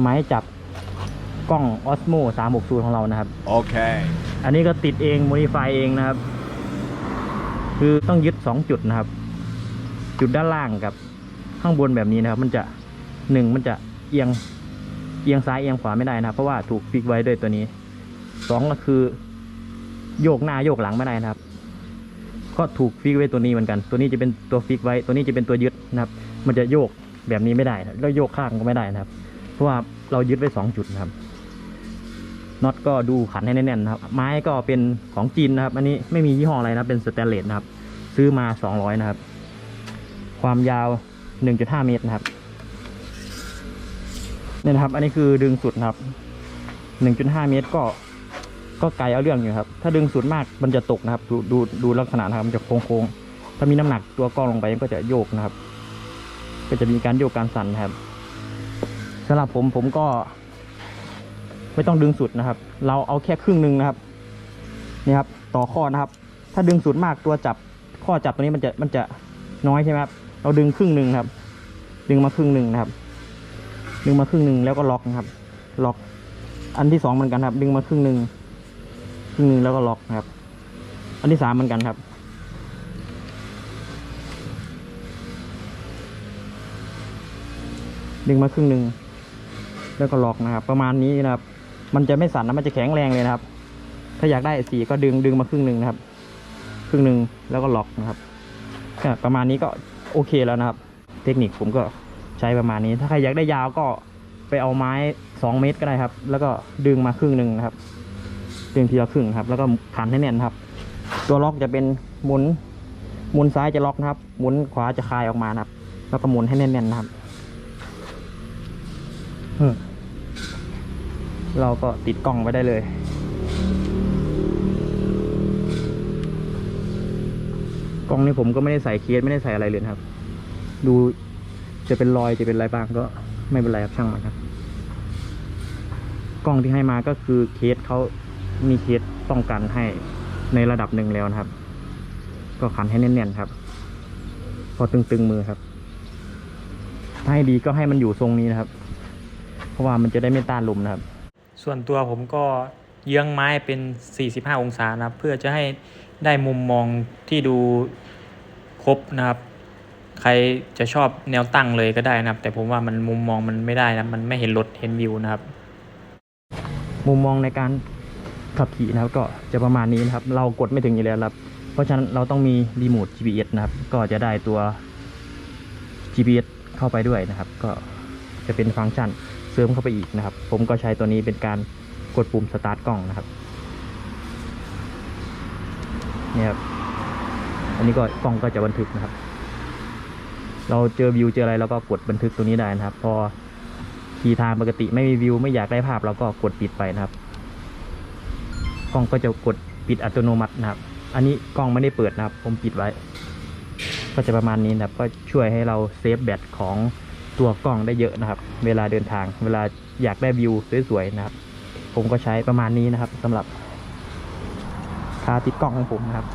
ไม้จับกล้อง Osmo 360 ของเรานะครับ Okay. อันนี้ก็ติดเองโมดิฟายเองนะครับ คือต้องยึดสองจุดนะครับ จุดด้านล่างกับข้างบนแบบนี้นะครับ มันจะหนึ่งมันจะเอียงเอียงซ้ายเอียงขวาไม่ได้นะครับ เพราะว่าถูกฟิกไว้ด้วยตัวนี้สองก็คือ โยกหน้าโยกหลังไม่ได้นะครับ ก็ถูกฟิกไว้ตัวนี้เหมือนกัน ตัวนี้จะเป็นตัวฟิกไว้ ตัวนี้จะเป็นตัวยึดนะครับ มันจะโยกแบบนี้ไม่ได้นะแล้วโยกข้างก็ไม่ได้นะครับ เพราะว่าเรายึดไว้สองจุดนะครับน็อตก็ดูขันให้แน่นๆนะครับ ไม้ก็เป็นของจีนนะครับ อันนี้ไม่มียี่ห้ออะไรนะเป็นสแตนเลสนะครับ ซื้อมา200นะครับ ความยาว1.5เมตรนะครับเนี่ยนะครับ อันนี้คือดึงสุดนะครับ1.5เมตรก็ ก็ไกลเอาเรื่องอยู่ครับ ถ้าดึงสุดมากมันจะตกนะครับ ดูดูดูลักษณะนะครับมันจะโค้งๆถ้ามีน้ำหนักตัวกล้องลงไปมันก็จะโยกนะครับ ก็จะมีการโยกการสั่นนะครับ สำหรับผมผมก็ ไม่ต้องดึงสุดนะครับ เราเอาแค่ครึ่งหนึ่งนะครับนี่ครับ ต่อข้อนะครับ ถ้าดึงสุดมากตัวจับข้อจับตัวนี้มันจะมันจะน้อยใช่ไหมครับ เราดึงครึ่งหนึ่งครับ ดึงมาครึ่งหนึ่งนะครับ ดึงมาครึ่งหนึ่งแล้วก็ล็อกนะครับ ล็อก อันที่สองเหมือนกันครับ ดึงมาครึ่งหนึ่งครึ่งหนึ่งแล้วก็ล็อกนะครับ อันที่สามเหมือนกันครับดึงมาครึ่งหนึ่ง แล้วก็ล็อกนะครับ ประมาณนี้นะครับ มันจะไม่สั่นนะมันจะแข็งแรงเลยนะครับ ถ้าอยากได้สีก็ดึงดึงมาครึ่งหนึ่งนะครับ ครึ่งหนึ่งแล้วก็ล็อกนะครับประมาณนี้ก็โอเคแล้วนะครับ เทคนิคผมก็ใช้ประมาณนี้ ถ้าใครอยากได้ยาวก็ไปเอาไม้สองเมตรก็ได้ครับ แล้วก็ดึงมาครึ่งหนึ่งนะครับ ดึงทีละครึ่งครับ แล้วก็ขันให้แน่นครับ ตัวล็อกจะเป็นหมุน หมุนซ้ายจะล็อกนะครับ หมุนขวาจะคลายออกมานะครับ แล้วก็หมุนให้แน่นๆนะครับ เราก็ติดกล้องไว้ได้เลยกล้องนี้ผมก็ไม่ได้ใส่เคสไม่ได้ใส่อะไรเลยครับ ดูจะเป็นรอยจะเป็นอะไรบ้างก็ไม่เป็นไรครับช่างมันครับ กล้องที่ให้มาก็คือเคสเขามีเคสป้องกันให้ในระดับหนึ่งแล้วนะครับ ก็ขันให้แน่นๆครับ พอตึงๆมือครับถ้าให้ดีก็ให้มันอยู่ทรงนี้นะครับ เพราะว่ามันจะได้ไม่ต้านลมนะครับ ส่วนตัวผมก็เยื้องไม้เป็น 45 องศานะครับ เพื่อจะให้ได้มุมมองที่ดูครบนะครับ ใครจะชอบแนวตั้งเลยก็ได้นะครับ แต่ผมว่ามันมุมมองมันไม่ได้นะมันไม่เห็นรถเห็นวิวนะครับ มุมมองในการขับขี่นะครับก็จะประมาณนี้นะครับ เรากดไม่ถึงอยู่แล้วครับ เพราะฉะนั้นเราต้องมีรีโมท GPS นะครับ ก็จะได้ตัว GPS เข้าไปด้วยนะครับ ก็จะเป็นฟังก์ชัน ริมเข้าไปอีกนะครับ ผมก็ใช้ตัวนี้เป็นการกดปุ่มสตาร์ทกล้องนะครับเนี่ยครับอันนี้ก็กล้องก็จะบันทึกนะครับ เราเจอวิวเจออะไรเราก็กดบันทึกตัวนี้ได้นะครับ พอขี่ทางปกติไม่มีวิวไม่อยากได้ภาพเราก็กดปิดไปนะครับกล้องก็จะกดปิดอัตโนมัตินะครับ อันนี้กล้องไม่ได้เปิดนะครับ ผมปิดไว้ ก็จะประมาณนี้นะครับ ก็ช่วยให้เราเซฟแบตของ ตัวกล้องได้เยอะนะครับ เวลาเดินทาง เวลาอยากได้วิวสวยๆนะครับ ผมก็ใช้ประมาณนี้นะครับสำหรับคาติดกล้องของผมนะครับ